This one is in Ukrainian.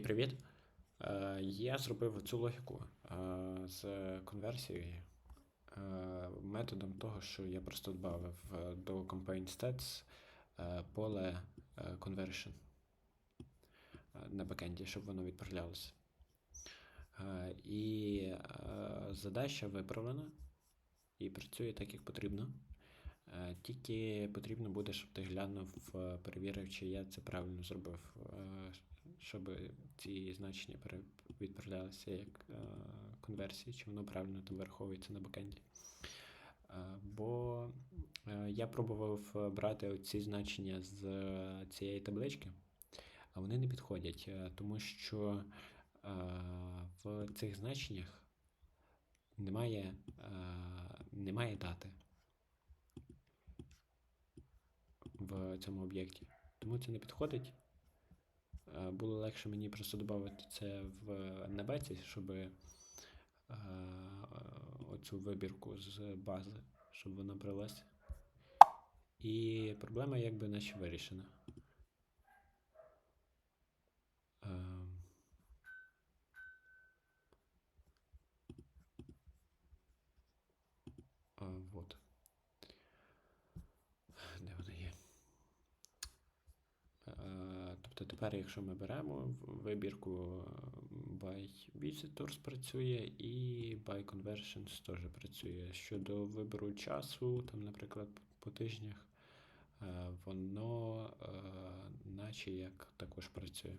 Привіт. Е, Я зробив цю логіку е, з конверсією е, методом того, що я просто додав до campaign stats поле conversion на бекенді, щоб воно відправлялося. І задача виправлена і працює так, як потрібно. Е, Тільки потрібно буде, щоб ти глянув, е, перевірив, чи я це правильно зробив, е, щоб ці значення відправлялися як конверсії, чи воно правильно там враховується на бекенді. Бо я пробував брати ці значення з цієї таблички, а вони не підходять, тому що в цих значеннях немає, немає дати в цьому об'єкті. Тому це не підходить. Е, Було легше мені просто додати це в небеці, щоб е, оцю вибірку з бази, щоб вона бралась. І проблема якби наче вирішена. Вот. Де вона є? Е, Тобто тепер, якщо ми беремо вибірку е, by visitors працює і by conversions теж працює. Щодо вибору часу, там, наприклад, по тижнях, е, воно е, наче як також працює.